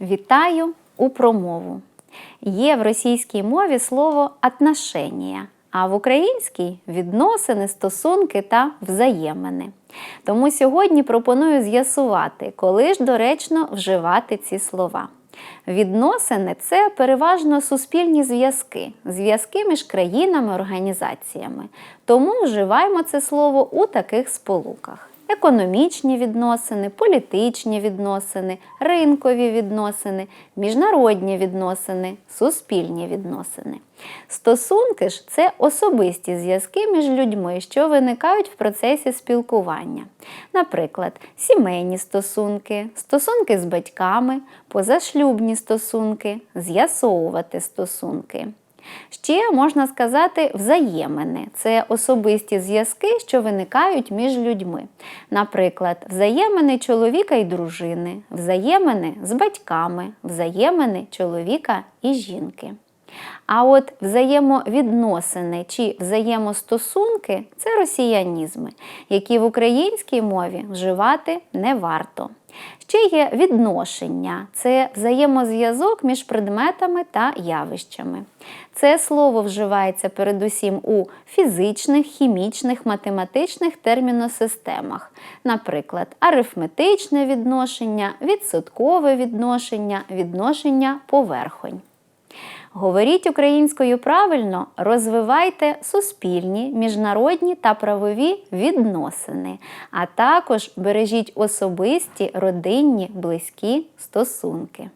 Вітаю у промову. Є в російській мові слово «отношення», а в українській відносини, стосунки та взаємини. Тому сьогодні пропоную з'ясувати, коли ж доречно вживати ці слова. Відносини це переважно суспільні зв'язки, зв'язки між країнами, організаціями. Тому вживаємо це слово у таких сполуках: економічні відносини, політичні відносини, ринкові відносини, міжнародні відносини, суспільні відносини. Стосунки ж це особисті зв'язки між людьми, що виникають в процесі спілкування. Наприклад, сімейні стосунки, стосунки з батьками, позашлюбні стосунки, з'ясовувати стосунки. Ще можна сказати взаємини це особисті зв'язки, що виникають між людьми. Наприклад, взаємини чоловіка і дружини, взаємини з батьками, взаємини чоловіка і жінки. А от взаємовідносини чи взаємостосунки це росіянізми, які в українській мові вживати не варто. Ще є відношення це взаємозв'язок між предметами та явищами. Це слово вживається передусім у фізичних, хімічних, математичних терміносистемах, наприклад, арифметичне відношення, відсоткове відношення, відношення поверхонь. Говоріть українською правильно, розвивайте суспільні, міжнародні та правові відносини, а також бережіть особисті, родинні, близькі стосунки.